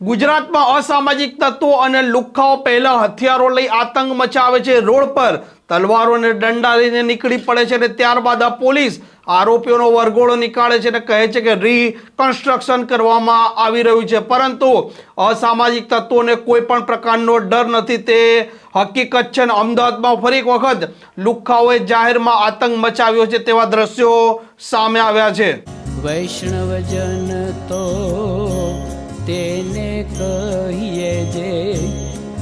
ગુજરાતમાં અસામાજિક તત્વો અને લુખ્ખાઓ પહેલા હથિયારો લઈ આતંક મચાવે છે. રોડ પર તલવારો અને દંડા લઈને નીકળી પડે છે અને ત્યારબાદ આ પોલીસ આરોપીઓનો વરઘોડો નીકાળે છે અને કહે છે કે રીકન્સ્ટ્રક્શન કરવામાં આવી રહ્યું છે. પરંતુ અસામાજિક તત્વોને કોઈ પણ પ્રકારનો ડર નથી. તે હકીકત છે અને અમદાવાદમાં ફરી એક વખત લુખ્ખાઓએ જાહેરમાં આતંક મચાવ્યો છે તેવા દ્રશ્યો સામે આવ્યા છે. વૈષ્ણવજન તો તેને કહીએ જે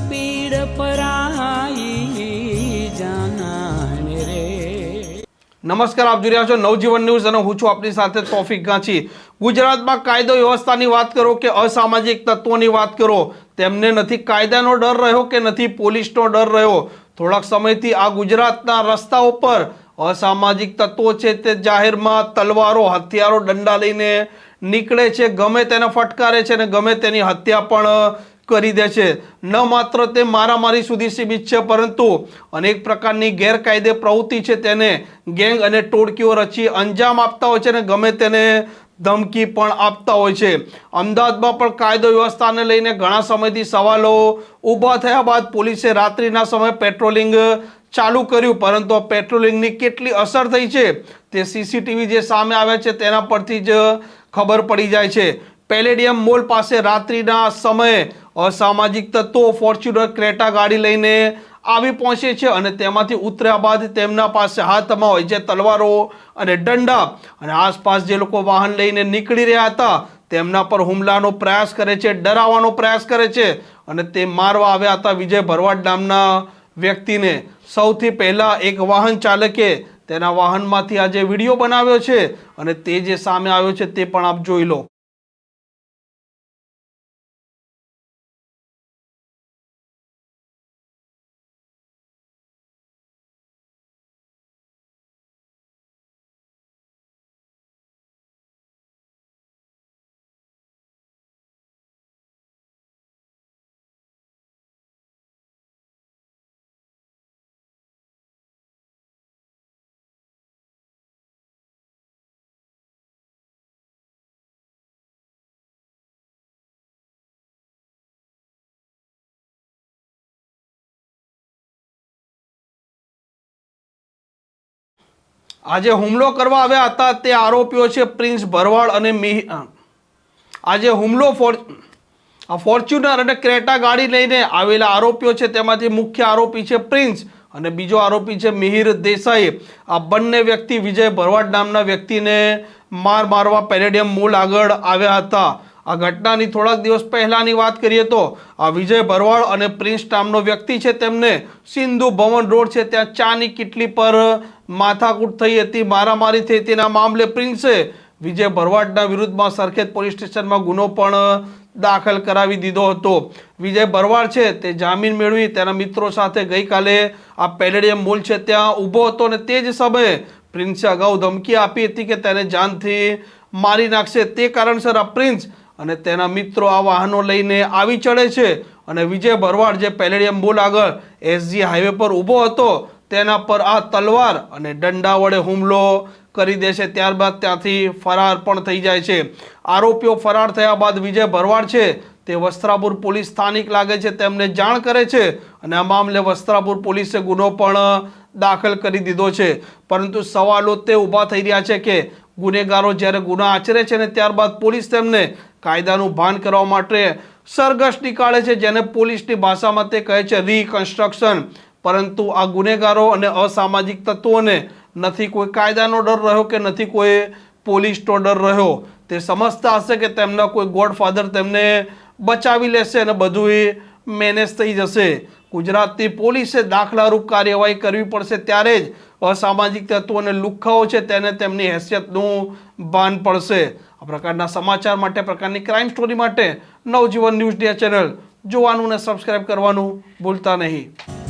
પીડ પરાઈ જાનાને રે. નમસ્કાર, આપ જોઈ રહ્યા છો નવજીવન ન્યૂઝ અને હું છું આપની સાથે તોફિક ગાંચી. ગુજરાતમાં કાયદો વ્યવસ્થાની વાત કરો કે અસામાજિક તત્વોની વાત કરો? તેમને નથી કાયદાનો ડર રહ્યો કે નથી પોલીસનો ડર રહ્યો? થોડાક સમયથી આ ગુજરાતના રસ્તાઓ પર અસામાજિક તત્વો છે તે જાહેરમાં તલવારો, હથિયારો, દંડા લઈને નીકળે છે. ગમે તેને ફટકારે છે અને ગમે તેની હત્યા પણ કરી દે છે. ન માત્ર તે મારામારી સુધી સીમિત છે, પરંતુ અનેક પ્રકારની ગેરકાયદે પ્રવૃત્તિ છે. તેને ગેંગ અને ટોળકીઓ રચી અંજામ આપતા હોય છે અને ગમે તેને ધમકી પણ આપતા હોય છે. અમદાવાદમાં પણ કાયદો વ્યવસ્થાને લઈને ઘણા સમયથી સવાલો ઊભા થયા બાદ પોલીસે રાત્રિના સમયે પેટ્રોલિંગ ચાલુ કર્યું, પરંતુ આ પેટ્રોલિંગની કેટલી અસર થઈ છે તે સીસીટીવી જે સામે આવ્યા છે તેના પરથી જ ખબર પડી જાય છે. પેલેડિયમ મોલ પાસે રાત્રિના સમયે અસામાજિક તત્વો ફોર્ચ્યુનર ક્રેટા ગાડી લઈને આવી પહોંચે છે અને તેમાંથી ઉતર્યા બાદ તેમના પાસે હાથમાં હોય છે તલવારો અને દંડા અને આસપાસ જે લોકો વાહન લઈને નીકળી રહ્યા હતા, તેમના પર હુમલાનો પ્રયાસ કરે છે, ડરાવવાનો પ્રયાસ કરે છે અને તે મારવા આવ્યા હતા વિજય ભરવાડ નામના વ્યક્તિને. સૌથી પહેલા એક વાહન ચાલકે તેના વાહનમાંથી આ જે વીડિયો બનાવ્યો છે અને તે જે સામે આવ્યો છે તે પણ આપ જોઈ લો. આજે હુમલો કરવા આવ્યા હતા તે આરોપીઓ છે પ્રિન્સ ભરવાડ અને મિહ આજે હુમલો ફોર આ ફોર્ચ્યુનર અને ક્રેટા ગાડી લઈને આવેલા આરોપીઓ છે, તેમાંથી મુખ્ય આરોપી છે પ્રિન્સ અને બીજો આરોપી છે મિહિર દેસાઈ આ બંને વ્યક્તિ વિજય ભરવાડ નામના વ્યક્તિને માર મારવા પેરેડિયમ મોલ આગળ આવ્યા હતા. આ ઘટનાની થોડાક દિવસ પહેલાંની વાત કરીએ તો આ વિજય ભરવાડ અને પ્રિન્સ નામનો વ્યક્તિ છે, તેમને સિંધુ ભવન રોડ છે, ત્યાં ચાની કિટલી પર માથાકૂટ થઈ હતી, મારામારી થઈ તેના મામલે પ્રિન્સે વિજય ભરવાડના વિરુદ્ધમાં સરખેજ પોલીસ સ્ટેશનમાં ગુનો પણ દાખલ કરાવી દીધો હતો. વિજય ભરવાડ છે તે જામીન મેળવી તેના મિત્રો સાથે ગઈકાલે આ પેલેડિયમ મોલ છે ત્યાં ઊભો હતો અને તે જ સમયે પ્રિન્સે અગાઉ ધમકી આપી હતી કે તેને જાનથી મારી નાખશે. તે કારણસર આ પ્રિન્સ અને તેના મિત્રો આ વાહનો લઈને આવી ચડે છે અને વિજય ભરવાડ જે પેલેડિયમ મોલ આગળ એસજી હાઈવે પર ઊભો હતો તેના પર આ તલવાર અને દંડા વડે હુમલો કરી દે છે ત્યારબાદ ત્યાંથી ફરાર પણ થઈ જાય છે. આરોપીઓ ફરાર થયા બાદ વિજય ભરવાડ છે. તે વસ્ત્રાપુર પોલીસ સ્થાનિક લાગે છે. તેમને જાણ કરે છે અને આ મામલે વસ્ત્રાપુર પોલીસે ગુનો પણ દાખલ કરી દીધો છે. પરંતુ સવાલો તે ઊભા થઈ રહ્યા છે કે ગુનેગારો જ્યારે ગુના આચરે છે ને ત્યારબાદ પોલીસ તેમને કાયદાનું ભાન કરવા માટે સરઘસ નીકાળે છે, જેને પોલીસની ભાષામાં તે કહે છે રીકન્સ્ટ્રક્શન પરંતુ આ ગુનેગારો અને અસામાજિક તત્વોને નથી કોઈ કાયદાનો ડર રહ્યો કે નથી કોઈ પોલીસનો ડર રહ્યો, તે સમજતા હશે કે તેમના કોઈ ગોડફાધર તેમને બચાવી લેશે અને બધું મેનેજ થઈ જશે. ગુજરાતની પોલીસે દાખલારૂપ કાર્યવાહી કરવી પડશે ત્યારે જ અસામાજિક તત્વો અને લુખ્ખાઓ છે તેને તેમની હેસિયતનું ભાન પડશે. આ પ્રકારના સમાચાર માટે, પ્રકારની ક્રાઇમ સ્ટોરી માટે નવજીવન ન્યૂઝ ડે ચેનલ જોવાનું અને સબસ્ક્રાઇબ કરવાનું ભૂલતા નહીં.